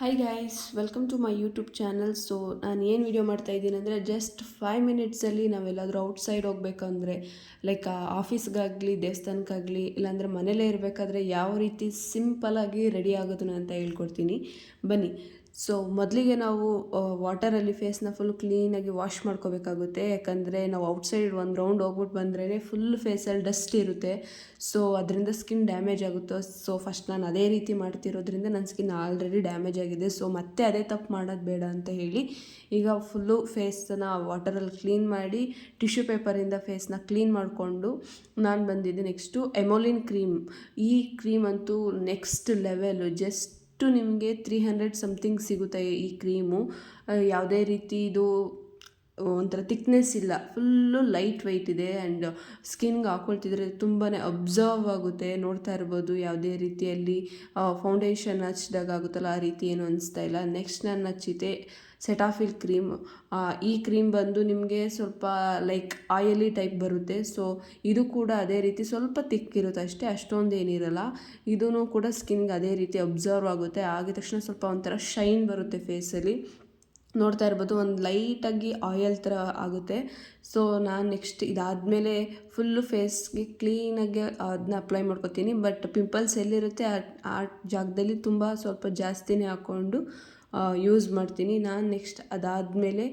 Hi guys welcome to my YouTube channel so ನಾನು ಏನು video ಮಾಡ್ತಾ ಇದ್ದೀನಿ ಅಂದರೆ ಜಸ್ಟ್ ಫೈವ್ ಮಿನಿಟ್ಸಲ್ಲಿ ನಾವೆಲ್ಲಾದರೂ ಔಟ್ಸೈಡ್ ಹೋಗ್ಬೇಕಂದ್ರೆ ಲೈಕ್ ಆಫೀಸ್ಗಾಗಲಿ ದೇವಸ್ಥಾನಕ್ಕಾಗಲಿ, ಇಲ್ಲಾಂದರೆ ಮನೇಲೇ ಇರಬೇಕಾದ್ರೆ ಯಾವ ರೀತಿ ಸಿಂಪಲಾಗಿ ರೆಡಿ ಆಗೋದನ್ನ ಅಂತ ಹೇಳ್ಕೊಡ್ತೀನಿ. ಬನ್ನಿ. ಸೊ ಮೊದಲಿಗೆ ನಾವು ವಾಟರಲ್ಲಿ ಫೇಸ್ನ ಫುಲ್ ಕ್ಲೀನಾಗಿ ವಾಶ್ ಮಾಡ್ಕೋಬೇಕಾಗುತ್ತೆ. ಯಾಕಂದರೆ ನಾವು ಔಟ್ಸೈಡ್ ಒಂದು ರೌಂಡ್ ಹೋಗ್ಬಿಟ್ಟು ಬಂದ್ರೇ ಫುಲ್ ಫೇಸಲ್ಲಿ ಡಸ್ಟ್ ಇರುತ್ತೆ. ಸೊ ಅದರಿಂದ ಸ್ಕಿನ್ ಡ್ಯಾಮೇಜ್ ಆಗುತ್ತೆ ಸೊ ಫಸ್ಟ್ ನಾನು ಅದೇ ರೀತಿ ಮಾಡ್ತಿರೋದ್ರಿಂದ ನನ್ನ ಸ್ಕಿನ್ ಆಲ್ರೆಡಿ ಡ್ಯಾಮೇಜ್ ಆಗಿದೆ. ಸೊ ಮತ್ತೆ ಅದೇ ತಪ್ಪು ಮಾಡೋದು ಬೇಡ ಅಂತ ಹೇಳಿ ಈಗ ಫುಲ್ಲು ಫೇಸನ್ನ ವಾಟರಲ್ಲಿ ಕ್ಲೀನ್ ಮಾಡಿ ಟಿಶ್ಯೂ ಪೇಪರಿಂದ ಫೇಸ್ನ ಕ್ಲೀನ್ ಮಾಡಿಕೊಂಡು ನಾನು ಬಂದಿದ್ದೆ ನೆಕ್ಸ್ಟು ಎಮೋಲಿನ್ ಕ್ರೀಮ್ ಈ ಕ್ರೀಮ್ ಅಂತೂ ನೆಕ್ಸ್ಟ್ ಲೆವೆಲು ಜಸ್ಟ್ ಅಷ್ಟು ನಿಮಗೆ ತ್ರೀ ಹಂಡ್ರೆಡ್ ಸಮಥಿಂಗ್ ಸಿಗುತ್ತೆ ಈ ಕ್ರೀಮು ಯಾವುದೇ ರೀತಿ ಇದು ಒಂಥರ ತಿಕ್ನೆಸ್ ಇಲ್ಲ. ಫುಲ್ಲು ಲೈಟ್ ವೈಟ್ ಇದೆ ಆ್ಯಂಡ್ ಸ್ಕಿನ್ಗೆ ಹಾಕ್ಕೊಳ್ತಿದ್ರೆ ತುಂಬಾ ಅಬ್ಸರ್ವ್ ಆಗುತ್ತೆ. ನೋಡ್ತಾ ಇರ್ಬೋದು ಯಾವುದೇ ರೀತಿಯಲ್ಲಿ ಫೌಂಡೇಶನ್ ಹಚ್ಚಿದಾಗ ಆಗುತ್ತಲ್ಲ, ಆ ರೀತಿ ಏನು ಅನಿಸ್ತಾ ಇಲ್ಲ. ನೆಕ್ಸ್ಟ್ ನಾನು ಹಚ್ಚಿದ್ದೆ ಸೆಟಾಫಿಲ್ ಕ್ರೀಮ್. ಈ ಕ್ರೀಮ್ ಬಂದು ನಿಮಗೆ ಸ್ವಲ್ಪ ಲೈಕ್ ಆಯಲಿ ಟೈಪ್ ಬರುತ್ತೆ. ಸೊ ಇದು ಕೂಡ ಅದೇ ರೀತಿ ಸ್ವಲ್ಪ ತಿಕ್ಕಿರುತ್ತೆ ಅಷ್ಟೇ, ಅಷ್ಟೊಂದು ಏನಿರಲ್ಲ. ಇದೂ ಕೂಡ ಸ್ಕಿನ್ಗೆ ಅದೇ ರೀತಿ ಅಬ್ಸರ್ವ್ ಆಗುತ್ತೆ. ಆಗಿದ ತಕ್ಷಣ ಸ್ವಲ್ಪ ಒಂಥರ ಶೈನ್ ಬರುತ್ತೆ ಫೇಸಲ್ಲಿ ನೋಡ್ತಾ ಇರ್ಬೋದು, ಒಂದು ಲೈಟಾಗಿ ಆಯಲ್ ಥರ ಆಗುತ್ತೆ. ಸೊ ನಾನು ನೆಕ್ಸ್ಟ್ ಇದಾದಮೇಲೆ ಫುಲ್ಲು ಫೇಸ್ಗೆ ಕ್ಲೀನಾಗಿ ಅದನ್ನ ಅಪ್ಲೈ ಮಾಡ್ಕೊತೀನಿ. ಬಟ್ ಪಿಂಪಲ್ಸ್ ಎಲ್ಲಿರುತ್ತೆ, ಆ ಜಾಗದಲ್ಲಿ ತುಂಬ ಸ್ವಲ್ಪ ಜಾಸ್ತಿನೇ ಹಾಕ್ಕೊಂಡು ಯೂಸ್ ಮಾಡ್ತೀನಿ. ನಾನು ನೆಕ್ಸ್ಟ್ ಅದಾದಮೇಲೆ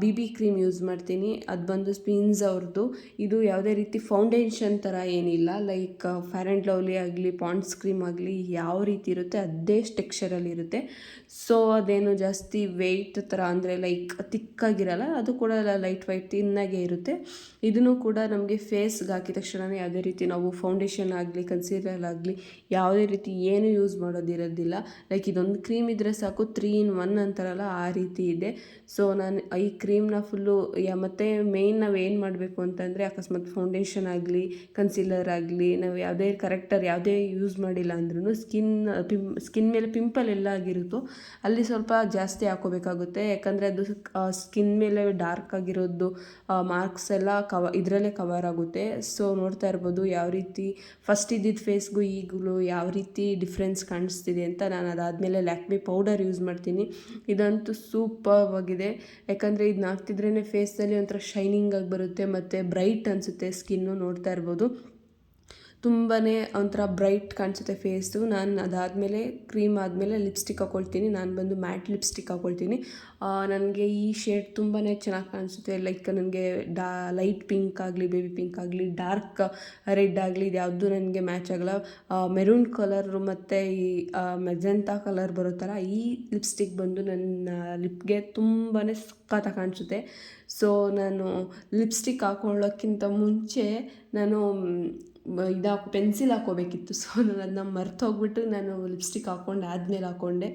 ಬಿ ಬಿ ಕ್ರೀಮ್ ಯೂಸ್ ಮಾಡ್ತೀನಿ. ಅದು ಬಂದು ಸ್ಪಿನ್ಸ್ ಅವ್ರದ್ದು ಇದು ಯಾವುದೇ ರೀತಿ ಫೌಂಡೇಶನ್ ಥರ ಏನಿಲ್ಲ. ಲೈಕ್ ಫೇರ್ ಆ್ಯಂಡ್ ಲವ್ಲಿ ಆಗಲಿ ಪಾಂಡ್ಸ್ ಕ್ರೀಮ್ ಆಗಲಿ ಯಾವ ರೀತಿ ಇರುತ್ತೆ ಅದೇ ಟೆಕ್ಸ್ಚರಲ್ಲಿ ಇರುತ್ತೆ. ಸೊ ಅದೇನು ಜಾಸ್ತಿ ವೆಯ್ಟ್ ಥರ ಅಂದರೆ ಲೈಕ್ ತಿಕ್ಕಾಗಿರಲ್ಲ, ಅದು ಕೂಡ ಲೈಟ್ ವೈಟ್ ತಿನ್ನಾಗೆ ಇರುತ್ತೆ. ಇದನ್ನು ಕೂಡ ನಮಗೆ ಫೇಸ್ಗೆ ಹಾಕಿದ ತಕ್ಷಣವೇ ಯಾವುದೇ ರೀತಿ ನಾವು ಫೌಂಡೇಶನ್ ಆಗಲಿ ಕನ್ಸೀಲರ್ ಆಗಲಿ, ಯಾವುದೇ ರೀತಿ ಏನು ಯೂಸ್ ಮಾಡೋದಿರೋದಿಲ್ಲ. ಲೈಕ್ ಇದೊಂದು ಕ್ರೀಮ್ ಇದ್ದರೆ ಸಾಕು ತ್ರೀ ಇನ್ ಒನ್ ಅಂತಾರಲ್ಲ ಆ ರೀತಿ ಇದೆ. ಸೊ ನಾನು ಈ ಕ್ರೀಮ್ನ ಫುಲ್ಲು ಮತ್ತು ಮೇಯ್ನ್ ನಾವು ಏನು ಮಾಡಬೇಕು ಅಂತಂದರೆ ಅಕಸ್ಮಾತ್ ಫೌಂಡೇಶನ್ ಆಗಲಿ ಕನ್ಸೀಲರ್ ಆಗಲಿ, ನಾವು ಯಾವುದೇ ಕರೆಕ್ಟರ್ ಯಾವುದೇ ಯೂಸ್ ಮಾಡಿಲ್ಲ ಅಂದ್ರೂ ಸ್ಕಿನ್ ಪಿಂ ಸ್ಕಿನ್ ಮೇಲೆ ಪಿಂಪಲ್ ಎಲ್ಲ ಆಗಿರುತ್ತೋ, ಅಲ್ಲಿ ಸ್ವಲ್ಪ ಜಾಸ್ತಿ ಹಾಕೋಬೇಕಾಗುತ್ತೆ. ಯಾಕಂದರೆ ಅದು ಸ್ಕಿನ್ ಮೇಲೆ ಡಾರ್ಕ್ ಆಗಿರೋದು ಮಾರ್ಕ್ಸ್ ಎಲ್ಲ ಕವ ಇದರಲ್ಲೇ ಕವರ್ ಆಗುತ್ತೆ. ಸೊ ನೋಡ್ತಾ ಇರ್ಬೋದು ಯಾವ ರೀತಿ ಫಸ್ಟ್ ಇದ್ದಿದ್ದ ಫೇಸ್ಗೂ ಈಗಲೂ ಯಾವ ರೀತಿ ಡಿಫ್ರೆನ್ಸ್ ಕಾಣಿಸ್ತಿದೆ ಅಂತ ನಾನು ಅದಾದಮೇಲೆ ಲ್ಯಾಕ್ಮಿ ಪೌಡರ್ ಯೂಸ್ ಮಾಡ್ತೀನಿ. ಇದಂತೂ ಸೂಪರ್ ಆಗಿದೆ ಯಾಕಂದರೆ ಇದನ್ನ ಹಾಕ್ತಿದ್ರೇ ಫೇಸಲ್ಲಿ ಒಂಥರ ಶೈನಿಂಗ್ ಆಗಿ ಬರುತ್ತೆ, ಮತ್ತು ಬ್ರೈಟ್ ಅನಿಸುತ್ತೆ ಸ್ಕಿನ್ನು ನೋಡ್ತಾ ಇರ್ಬೋದು. ತುಂಬಾ ಒಂಥರ ಬ್ರೈಟ್ ಕಾಣಿಸುತ್ತೆ ಫೇಸು. ನಾನು ಅದಾದಮೇಲೆ ಕ್ರೀಮ್ ಆದಮೇಲೆ ಲಿಪ್ಸ್ಟಿಕ್ ಹಾಕ್ಕೊಳ್ತೀನಿ ನಾನು ಬಂದು ಮ್ಯಾಟ್ ಲಿಪ್ಸ್ಟಿಕ್ ಹಾಕ್ಕೊಳ್ತೀನಿ ನನಗೆ ಈ ಶೇಡ್ ತುಂಬಾ ಚೆನ್ನಾಗಿ ಕಾಣಿಸುತ್ತೆ. ಲೈಕ್ ನನಗೆ ಡಾ, ಲೈಟ್ ಪಿಂಕ್ ಆಗಲಿ, ಬೇಬಿ ಪಿಂಕ್ ಆಗಲಿ, ಡಾರ್ಕ್ ರೆಡ್ ಆಗಲಿ, ಇದು ಯಾವುದು ನನಗೆ ಮ್ಯಾಚ್ ಆಗಲ್ಲ. ಮೆರೂನ್ ಕಲರು ಮತ್ತು ಈ ಮೆಜೆಂಟಾ ಕಲರ್ ಬರುತ್ತಲ್ಲ ಈ ಲಿಪ್ಸ್ಟಿಕ್ ಬಂದು ನನ್ನ ಲಿಪ್ಗೆ ತುಂಬಾ ಸಖತ್ತಾಗಿ ಕಾಣಿಸುತ್ತೆ. ಸೊ, ನಾನು ಲಿಪ್ಸ್ಟಿಕ್ ಹಾಕೊಳ್ಳೋಕ್ಕಿಂತ ಮುಂಚೆ ನಾನು ಇದು ಪೆನ್ಸಿಲ್ ಹಾಕೋಬೇಕಿತ್ತು. ಸೊ ನಾನು ಅದನ್ನ ಮರ್ತು ಹೋಗ್ಬಿಟ್ಟು ನಾನು ಲಿಪ್ಸ್ಟಿಕ್ ಹಾಕ್ಕೊಂಡು ಆದಮೇಲೆ ಹಾಕ್ಕೊಂಡೆ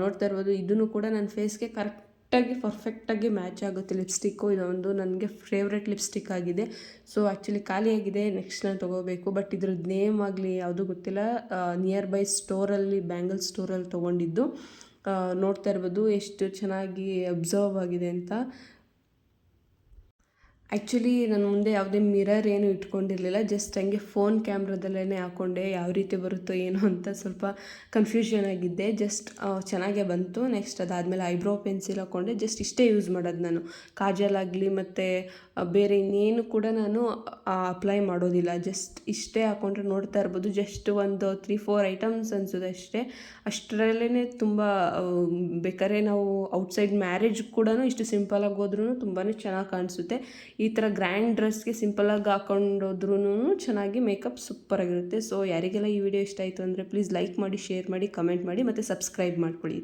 ನೋಡ್ತಾ ಇರ್ಬೋದು ಇದನ್ನು ಕೂಡ ನನ್ನ ಫೇಸ್ಗೆ ಕರೆಕ್ಟಾಗಿ, ಪರ್ಫೆಕ್ಟಾಗಿ ಮ್ಯಾಚ್ ಆಗುತ್ತೆ. ಲಿಪ್ಸ್ಟಿಕ್ಕು ಇದೊಂದು ನನಗೆ ಫೇವ್ರೆಟ್ ಲಿಪ್ಸ್ಟಿಕ್ ಆಗಿದೆ. ಸೊ ಆ್ಯಕ್ಚುಲಿ ಖಾಲಿಯಾಗಿದೆ ನೆಕ್ಸ್ಟ್ ನಾನು ತೊಗೋಬೇಕು. ಬಟ್ ಇದ್ರದ್ದು ನೇಮ್ ಆಗಲಿ, ಯಾವುದು ಗೊತ್ತಿಲ್ಲ. ನಿಯರ್ ಬೈ ಸ್ಟೋರಲ್ಲಿ, ಬ್ಯಾಂಗಲ್ ಸ್ಟೋರಲ್ಲಿ ತೊಗೊಂಡಿದ್ದು. ನೋಡ್ತಾ ಇರ್ಬೋದು, ಎಷ್ಟು ಚೆನ್ನಾಗಿ ಅಬ್ಸರ್ವ್ ಆಗಿದೆ ಅಂತ. ಆ್ಯಕ್ಚುಲಿ ನನ್ನ ಮುಂದೆ ಯಾವುದೇ ಮಿರರ್ ಏನು ಇಟ್ಕೊಂಡಿರಲಿಲ್ಲ. ಜಸ್ಟ್ ಹಂಗೆ ಫೋನ್ ಕ್ಯಾಮ್ರಾದಲ್ಲೇ ಹಾಕ್ಕೊಂಡೆ ಯಾವ ರೀತಿ ಬರುತ್ತೋ ಏನೋ ಅಂತ ಸ್ವಲ್ಪ ಕನ್ಫ್ಯೂಷನ್ ಆಗಿದ್ದೆ. ಜಸ್ಟ್ ಚೆನ್ನಾಗೇ ಬಂತು. ನೆಕ್ಸ್ಟ್ ಅದಾದಮೇಲೆ ಐಬ್ರೋ ಪೆನ್ಸಿಲ್ ಹಾಕ್ಕೊಂಡೆ ಜಸ್ಟ್ ಇಷ್ಟೇ ಯೂಸ್ ಮಾಡೋದು ನಾನು. ಕಾಜಲ್ ಆಗಲಿ ಮತ್ತು ಬೇರೆ ಇನ್ನೇನು ಕೂಡ ನಾನು ಅಪ್ಲೈ ಮಾಡೋದಿಲ್ಲ. ಜಸ್ಟ್ ಇಷ್ಟೇ ಹಾಕ್ಕೊಂಡ್ರೆ ನೋಡ್ತಾ ಇರ್ಬೋದು. ಜಸ್ಟ್ ಒಂದು ತ್ರೀ ಫೋರ್ ಐಟಮ್ಸ್ ಅನ್ಸೋದು ಅಷ್ಟೇ. ಅಷ್ಟರಲ್ಲೇ ತುಂಬ ಬೇಕಾದ್ರೆ ನಾವು ಔಟ್ಸೈಡ್ ಮ್ಯಾರೇಜ್ ಕೂಡ ಇಷ್ಟು ಸಿಂಪಲಾಗಿ ಹೋದ್ರೂ ತುಂಬಾ ಚೆನ್ನಾಗಿ ಕಾಣಿಸುತ್ತೆ. ಈ ಥರ ಗ್ರ್ಯಾಂಡ್ ಡ್ರೆಸ್ಗೆ ಸಿಂಪಲಾಗಿ ಹಾಕೊಂಡೋದ್ರೂ ಚೆನ್ನಾಗಿ ಮೇಕಪ್ ಸೂಪರಾಗಿರುತ್ತೆ ಸೊ ಯಾರಿಗೆಲ್ಲ ಈ ವಿಡಿಯೋ ಇಷ್ಟ ಆಯಿತು ಅಂದರೆ ಪ್ಲೀಸ್ ಲೈಕ್ ಮಾಡಿ ಶೇರ್ ಮಾಡಿ ಕಮೆಂಟ್ ಮಾಡಿ ಮತ್ತು ಸಬ್ಸ್ಕ್ರೈಬ್ ಮಾಡ್ಕೊಳ್ಳಿ